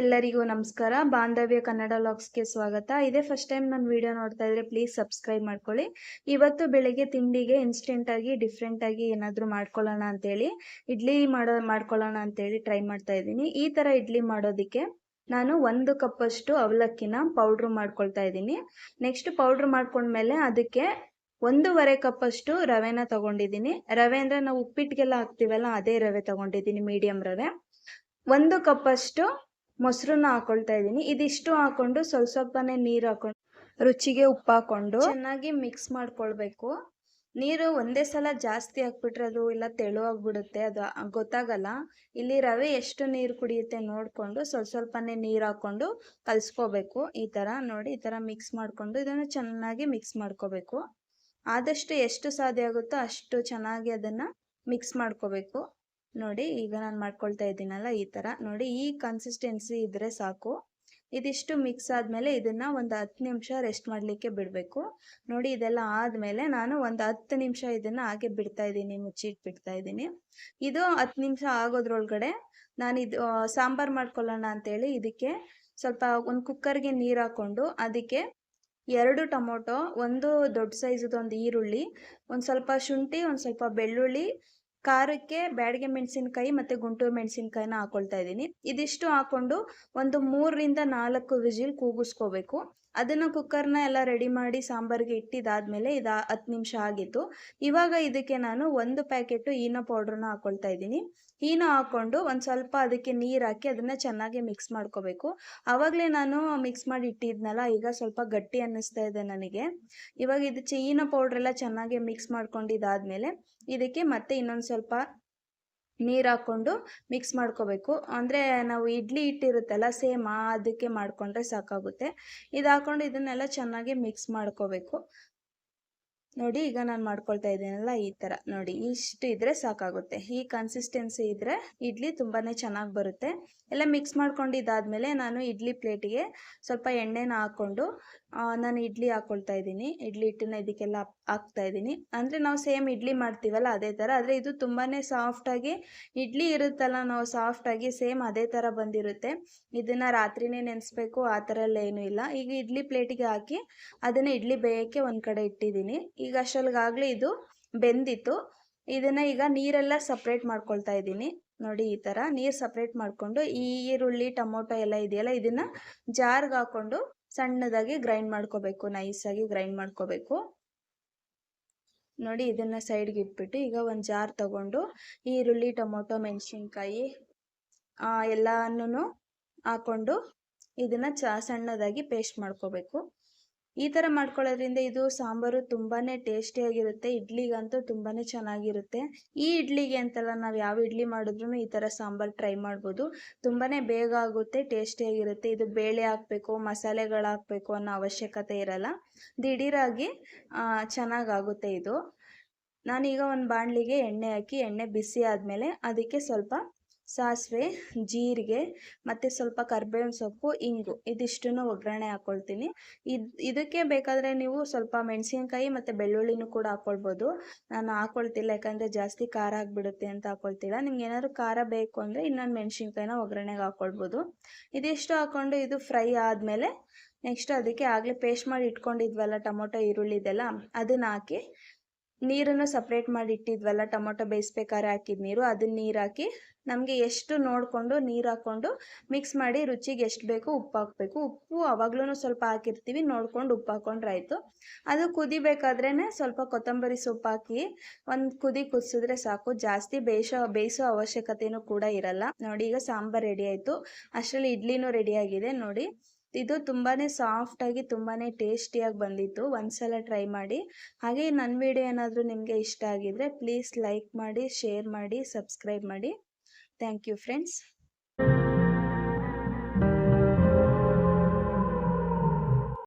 ಎಲ್ಲರಿಗೂ ನಮಸ್ಕಾರ. ಬಾಂಧವ್ಯ ಕನ್ನಡ ಲಾಗ್ಸ್ಗೆ ಸ್ವಾಗತ. ಇದೇ ಫಸ್ಟ್ ಟೈಮ್ ನಾನು ವಿಡಿಯೋ ನೋಡ್ತಾ ಇದ್ರೆ ಪ್ಲೀಸ್ ಸಬ್ಸ್ಕ್ರೈಬ್ ಮಾಡ್ಕೊಳ್ಳಿ. ಇವತ್ತು ಬೆಳಿಗ್ಗೆ ತಿಂಡಿಗೆ ಇನ್ಸ್ಟೆಂಟ್ ಆಗಿ ಡಿಫ್ರೆಂಟ್ ಆಗಿ ಏನಾದರೂ ಮಾಡ್ಕೊಳ್ಳೋಣ ಅಂತೇಳಿ, ಇಡ್ಲಿ ಮಾಡೋ, ಮಾಡ್ಕೊಳ್ಳೋಣ ಅಂತೇಳಿ ಟ್ರೈ ಮಾಡ್ತಾ ಇದ್ದೀನಿ. ಈ ಥರ ಇಡ್ಲಿ ಮಾಡೋದಕ್ಕೆ ನಾನು ಒಂದು ಕಪ್ಪಷ್ಟು ಅವಲಕ್ಕಿನ ಪೌಡ್ರ್ ಮಾಡ್ಕೊಳ್ತಾ ಇದ್ದೀನಿ. ನೆಕ್ಸ್ಟ್ ಪೌಡ್ರ್ ಮಾಡ್ಕೊಂಡ್ಮೇಲೆ ಅದಕ್ಕೆ ಒಂದೂವರೆ ಕಪ್ಪಷ್ಟು ರವೆನ ತಗೊಂಡಿದ್ದೀನಿ. ರವೆ ಅಂದರೆ ನಾವು ಉಪ್ಪಿಟ್ಟಿಗೆಲ್ಲ ಹಾಕ್ತೀವಲ್ಲ, ಅದೇ ರವೆ ತಗೊಂಡಿದ್ದೀನಿ ಮೀಡಿಯಮ್ ರವೆ. ಒಂದು ಕಪ್ಪಷ್ಟು ಮೊಸರನ್ನ ಹಾಕೊಳ್ತಾ ಇದ್ದೀನಿ. ಇದಿಷ್ಟು ಹಾಕೊಂಡು ಸ್ವಲ್ಪ ಸ್ವಲ್ಪನೇ ನೀರು ಹಾಕೊಂಡು ರುಚಿಗೆ ಉಪ್ಪು ಹಾಕೊಂಡು ಚೆನ್ನಾಗಿ ಮಿಕ್ಸ್ ಮಾಡ್ಕೊಳ್ಬೇಕು. ನೀರು ಒಂದೇ ಸಲ ಜಾಸ್ತಿ ಹಾಕ್ಬಿಟ್ರೆ ಅದು ಇಲ್ಲ ತೆಳುವಾಗ್ಬಿಡುತ್ತೆ, ಅದು ಗೊತ್ತಾಗಲ್ಲ. ಇಲ್ಲಿ ರವೆ ಎಷ್ಟು ನೀರು ಕುಡಿಯುತ್ತೆ ನೋಡಿಕೊಂಡು ಸ್ವಲ್ಪ ಸ್ವಲ್ಪನೇ ನೀರು ಹಾಕೊಂಡು ಕಲಿಸ್ಕೋಬೇಕು. ಈ ಥರ ನೋಡಿ, ಈ ಥರ ಮಿಕ್ಸ್ ಮಾಡಿಕೊಂಡು ಇದನ್ನು ಚೆನ್ನಾಗಿ ಮಿಕ್ಸ್ ಮಾಡ್ಕೋಬೇಕು. ಆದಷ್ಟು ಎಷ್ಟು ಸಾಧ್ಯ ಆಗುತ್ತೋ ಅಷ್ಟು ಚೆನ್ನಾಗಿ ಅದನ್ನು ಮಿಕ್ಸ್ ಮಾಡ್ಕೋಬೇಕು. ನೋಡಿ, ಈಗ ನಾನು ಮಾಡ್ಕೊಳ್ತಾ ಇದ್ದೀನಲ್ಲ ಈ ಥರ ನೋಡಿ, ಈ ಕನ್ಸಿಸ್ಟೆನ್ಸಿ ಇದ್ದರೆ ಸಾಕು. ಇದಿಷ್ಟು ಮಿಕ್ಸ್ ಆದಮೇಲೆ ಇದನ್ನು ಒಂದು ಹತ್ತು ನಿಮಿಷ ರೆಸ್ಟ್ ಮಾಡಲಿಕ್ಕೆ ಬಿಡಬೇಕು. ನೋಡಿ, ಇದೆಲ್ಲ ಆದಮೇಲೆ ನಾನು ಒಂದು ಹತ್ತು ನಿಮಿಷ ಇದನ್ನು ಹಾಗೆ ಬಿಡ್ತಾ ಇದ್ದೀನಿ ಮುಚ್ಚಿಟ್ಬಿಡ್ತಾ ಇದ್ದೀನಿ. ಇದು ಹತ್ತು ನಿಮಿಷ ಆಗೋದ್ರೊಳಗಡೆ ನಾನು ಇದು ಸಾಂಬಾರು ಮಾಡ್ಕೊಳ್ಳೋಣ ಅಂತೇಳಿ ಇದಕ್ಕೆ ಸ್ವಲ್ಪ ಒಂದು ಕುಕ್ಕರ್ಗೆ ನೀರು ಹಾಕ್ಕೊಂಡು ಅದಕ್ಕೆ ಎರಡು ಟೊಮೊಟೊ, ಒಂದು ದೊಡ್ಡ ಸೈಜದು ಒಂದು ಈರುಳ್ಳಿ, ಒಂದು ಸ್ವಲ್ಪ ಶುಂಠಿ, ಒಂದು ಸ್ವಲ್ಪ ಬೆಳ್ಳುಳ್ಳಿ ಖಾರಕ್ಕೆ ಬ್ಯಾಡಿಗೆ ಮೆಣಸಿನ್ಕಾಯಿ ಮತ್ತು ಗುಂಟೂರು ಮೆಣಸಿನ್ಕಾಯಿನ ಹಾಕೊಳ್ತಾ ಇದ್ದೀನಿ. ಇದಿಷ್ಟು ಹಾಕ್ಕೊಂಡು ಒಂದು ಮೂರರಿಂದ ನಾಲ್ಕು ವಿಜಿಲ್ ಕೂಗಿಸ್ಕೋಬೇಕು. ಅದನ್ನು ಕುಕ್ಕರ್ನ ಎಲ್ಲ ರೆಡಿ ಮಾಡಿ ಸಾಂಬಾರಿಗೆ ಇಟ್ಟಿದ್ದಾದಮೇಲೆ ಇದು ಹತ್ತು ನಿಮಿಷ ಆಗಿತ್ತು. ಇವಾಗ ಇದಕ್ಕೆ ನಾನು ಒಂದು ಪ್ಯಾಕೆಟು ಈನೋ ಪೌಡ್ರನ್ನ ಹಾಕ್ಕೊಳ್ತಾ ಇದ್ದೀನಿ. ಈನೋ ಹಾಕ್ಕೊಂಡು ಒಂದು ಸ್ವಲ್ಪ ಅದಕ್ಕೆ ನೀರು ಹಾಕಿ ಅದನ್ನು ಚೆನ್ನಾಗಿ ಮಿಕ್ಸ್ ಮಾಡ್ಕೋಬೇಕು. ಆವಾಗಲೇ ನಾನು ಮಿಕ್ಸ್ ಮಾಡಿ ಇಟ್ಟಿದ್ನಲ್ಲ, ಈಗ ಸ್ವಲ್ಪ ಗಟ್ಟಿ ಅನ್ನಿಸ್ತಾ ಇದೆ ನನಗೆ. ಇವಾಗ ಇದು ಚೀನ ಪೌಡ್ರ್ ಪೌಡ್ರೆಲ್ಲ ಚೆನ್ನಾಗಿ ಮಿಕ್ಸ್ ಮಾಡ್ಕೊಂಡಿದ್ದಾದಮೇಲೆ ಇದಕ್ಕೆ ಮತ್ತೆ ಇನ್ನೊಂದು ಸ್ವಲ್ಪ ನೀರು ಹಾಕ್ಕೊಂಡು ಮಿಕ್ಸ್ ಮಾಡ್ಕೋಬೇಕು. ಅಂದರೆ ನಾವು ಇಡ್ಲಿ ಇಟ್ಟಿರುತ್ತಲ್ಲ ಸೇಮ್ ಅದಕ್ಕೆ ಮಾಡಿಕೊಂಡ್ರೆ ಸಾಕಾಗುತ್ತೆ. ಇದು ಹಾಕ್ಕೊಂಡು ಇದನ್ನೆಲ್ಲ ಚೆನ್ನಾಗಿ ಮಿಕ್ಸ್ ಮಾಡ್ಕೋಬೇಕು. ನೋಡಿ, ಈಗ ನಾನು ಮಾಡ್ಕೊಳ್ತಾ ಇದ್ದೀನಲ್ಲ ಈ ಥರ ನೋಡಿ, ಇಷ್ಟು ಇದ್ದರೆ ಸಾಕಾಗುತ್ತೆ. ಈ ಕನ್ಸಿಸ್ಟೆನ್ಸಿ ಇದ್ದರೆ ಇಡ್ಲಿ ತುಂಬಾ ಚೆನ್ನಾಗಿ ಬರುತ್ತೆ. ಎಲ್ಲ ಮಿಕ್ಸ್ ಮಾಡ್ಕೊಂಡಿದ್ದಾದಮೇಲೆ ನಾನು ಇಡ್ಲಿ ಪ್ಲೇಟಿಗೆ ಸ್ವಲ್ಪ ಎಣ್ಣೆನ ಹಾಕ್ಕೊಂಡು ನಾನು ಇಡ್ಲಿ ಹಾಕ್ಕೊಳ್ತಾ ಇದ್ದೀನಿ. ಇಡ್ಲಿ ಹಿಟ್ಟನ್ನ ಇದಕ್ಕೆಲ್ಲ ಹಾಕ್ತಾ ಇದ್ದೀನಿ. ಅಂದರೆ ನಾವು ಸೇಮ್ ಇಡ್ಲಿ ಮಾಡ್ತೀವಲ್ಲ ಅದೇ ಥರ ಆದರೆ ಇದು ತುಂಬಾ ಸಾಫ್ಟಾಗಿ ಇಡ್ಲಿ ಇರುತ್ತಲ್ಲ ನಾವು ಸಾಫ್ಟಾಗಿ ಸೇಮ್ ಅದೇ ಥರ ಬಂದಿರುತ್ತೆ. ಇದನ್ನು ರಾತ್ರಿನೇ ನೆನೆಸ್ಬೇಕು, ಆ ಥರ ಎಲ್ಲ ಏನೂ ಇಲ್ಲ. ಈಗ ಇಡ್ಲಿ ಪ್ಲೇಟಿಗೆ ಹಾಕಿ, ಅದನ್ನು ಇಡ್ಲಿ ಬೇಯೋಕ್ಕೆ ಒಂದು ಕಡೆ ಇಟ್ಟಿದ್ದೀನಿ. ಈಗ ಅಷ್ಟೊಳಗಾಗಲೇ ಇದು ಬೆಂದಿತ್ತು. ಇದನ್ನು ಈಗ ನೀರೆಲ್ಲ ಸಪ್ರೇಟ್ ಮಾಡ್ಕೊಳ್ತಾ ಇದ್ದೀನಿ. ನೋಡಿ ಈ ಥರ ನೀರು ಸಪ್ರೇಟ್ ಮಾಡಿಕೊಂಡು, ಈ ಈರುಳ್ಳಿ, ಟೊಮೊಟೊ ಎಲ್ಲ ಇದೆಯಲ್ಲ, ಇದನ್ನು ಜಾರ್ಗೆ ಹಾಕ್ಕೊಂಡು ಸಣ್ಣದಾಗಿ ಗ್ರೈಂಡ್ ಮಾಡ್ಕೋಬೇಕು. ನೈಸಾಗಿ ಗ್ರೈಂಡ್ ಮಾಡ್ಕೋಬೇಕು. ನೋಡಿ ಇದನ್ನು ಸೈಡ್ಗೆ ಇಟ್ಬಿಟ್ಟು ಈಗ ಒಂದು ಜಾರ್ ತಗೊಂಡು ಈರುಳ್ಳಿ, ಟೊಮೊಟೊ, ಮೆಣಸಿನ್ಕಾಯಿ ಎಲ್ಲಾನು ಹಾಕ್ಕೊಂಡು ಇದನ್ನು ಚ ಸಣ್ಣದಾಗಿ ಪೇಸ್ಟ್ ಮಾಡ್ಕೋಬೇಕು. ಈ ಥರ ಮಾಡ್ಕೊಳ್ಳೋದ್ರಿಂದ ಇದು ಸಾಂಬಾರು ತುಂಬಾ ಟೇಸ್ಟಿಯಾಗಿರುತ್ತೆ ಇಡ್ಲಿಗಂತೂ ತುಂಬಾ ಚೆನ್ನಾಗಿರುತ್ತೆ. ಈ ಇಡ್ಲಿಗೆ ಅಂತಲ್ಲ ನಾವು ಯಾವ ಇಡ್ಲಿ ಮಾಡಿದ್ರೂ ಈ ಥರ ಸಾಂಬಾರು ಟ್ರೈ ಮಾಡ್ಬೋದು. ತುಂಬಾ ಬೇಗ ಆಗುತ್ತೆ ಟೇಸ್ಟಿಯಾಗಿರುತ್ತೆ ಇದು ಬೇಳೆ ಹಾಕಬೇಕು, ಮಸಾಲೆಗಳು ಹಾಕಬೇಕು ಅನ್ನೋ ಅವಶ್ಯಕತೆ ಇರಲ್ಲ. ದಿಢೀರಾಗಿ ಚೆನ್ನಾಗಾಗುತ್ತೆ ಇದು. ನಾನೀಗ ಒಂದು ಬಾಣಲಿಗೆ ಎಣ್ಣೆ ಹಾಕಿ, ಎಣ್ಣೆ ಬಿಸಿ ಆದಮೇಲೆ ಅದಕ್ಕೆ ಸ್ವಲ್ಪ ಸಾಸಿವೆ, ಜೀರಿಗೆ, ಮತ್ತು ಸ್ವಲ್ಪ ಕರ್ಬೇವಿನ ಸೊಪ್ಪು, ಇಂಗು ಇದಿಷ್ಟನ್ನು ಒಗ್ಗರಣೆ ಹಾಕ್ಕೊಳ್ತೀನಿ ಇದು, ಇದಕ್ಕೆ ಬೇಕಾದರೆ ನೀವು ಸ್ವಲ್ಪ ಮೆಣಸಿನ್ಕಾಯಿ ಮತ್ತು ಬೆಳ್ಳುಳ್ಳಿನೂ ಕೂಡ ಹಾಕ್ಕೊಳ್ಬೋದು ನಾನು ಹಾಕ್ಕೊಳ್ತಿಲ್ಲ ಯಾಕಂದರೆ ಜಾಸ್ತಿ ಖಾರ ಆಗಿಬಿಡುತ್ತೆ ಅಂತ ಹಾಕ್ಕೊಳ್ತಿಲ್ಲ ನಿಮ್ಗೆ ಏನಾದರೂ ಖಾರ ಬೇಕು ಅಂದರೆ ಇನ್ನೊಂದು ಮೆಣಸಿನ್ಕಾಯಿನ ಒಗ್ಗರಣೆಗೆ ಹಾಕ್ಕೊಳ್ಬೋದು ಇದಿಷ್ಟು ಹಾಕ್ಕೊಂಡು ಇದು ಫ್ರೈ ಆದಮೇಲೆ ನೆಕ್ಸ್ಟ್ ಅದಕ್ಕೆ ಆಗಲೇ ಪೇಸ್ಟ್ ಮಾಡಿ ಇಟ್ಕೊಂಡಿದ್ವಲ್ಲ ಟೊಮೊಟೊ ಈರುಳ್ಳಿದೆಲ್ಲ ಅದನ್ನು ಹಾಕಿ ನೀರನ್ನು ಸಪ್ರೇಟ್ ಮಾಡಿ ಇಟ್ಟಿದ್ವಲ್ಲ, ಟೊಮೊಟೊ ಬೇಯಿಸ್ಬೇಕಾದ್ರೆ ಹಾಕಿದ ನೀರು, ಅದನ್ನ ನೀರು ಹಾಕಿ ನಮಗೆ ಎಷ್ಟು ನೋಡಿಕೊಂಡು ನೀರು ಹಾಕ್ಕೊಂಡು ಮಿಕ್ಸ್ ಮಾಡಿ ರುಚಿಗೆ ಎಷ್ಟು ಬೇಕು ಉಪ್ಪು ಹಾಕಬೇಕು. ಉಪ್ಪು ಅವಾಗ್ಲೂ ಸ್ವಲ್ಪ ಹಾಕಿರ್ತೀವಿ, ನೋಡ್ಕೊಂಡು ಉಪ್ಪು ಹಾಕೊಂಡ್ರೆ ಆಯಿತು. ಅದು ಕುದಿಬೇಕಾದ್ರೇ ಸ್ವಲ್ಪ ಕೊತ್ತಂಬರಿ ಸೊಪ್ಪು ಹಾಕಿ ಒಂದು ಕುದಿ ಕುದಿಸಿದ್ರೆ ಸಾಕು. ಜಾಸ್ತಿ ಬೇಯಿಸೋ ಬೇಯಿಸೋ ಅವಶ್ಯಕತೆಯೂ ಕೂಡ ಇರಲ್ಲ. ನೋಡಿ, ಈಗ ಸಾಂಬಾರು ರೆಡಿ ಆಯಿತು. ಅಷ್ಟರಲ್ಲಿ ಇಡ್ಲಿನೂ ರೆಡಿಯಾಗಿದೆ ನೋಡಿ ಇದು ತುಂಬಾ ಸಾಫ್ಟಾಗಿ ತುಂಬಾ ಟೇಸ್ಟಿಯಾಗಿ ಬಂದಿತ್ತು. ಒಂದ್ಸಲ ಟ್ರೈ ಮಾಡಿ. ಹಾಗೆ ನನ್ನ ವಿಡಿಯೋ ಏನಾದರೂ ನಿಮಗೆ ಇಷ್ಟ ಆಗಿದ್ರೆ ಪ್ಲೀಸ್ ಲೈಕ್ ಮಾಡಿ, ಶೇರ್ ಮಾಡಿ, ಸಬ್ಸ್ಕ್ರೈಬ್ ಮಾಡಿ. Thank you friends.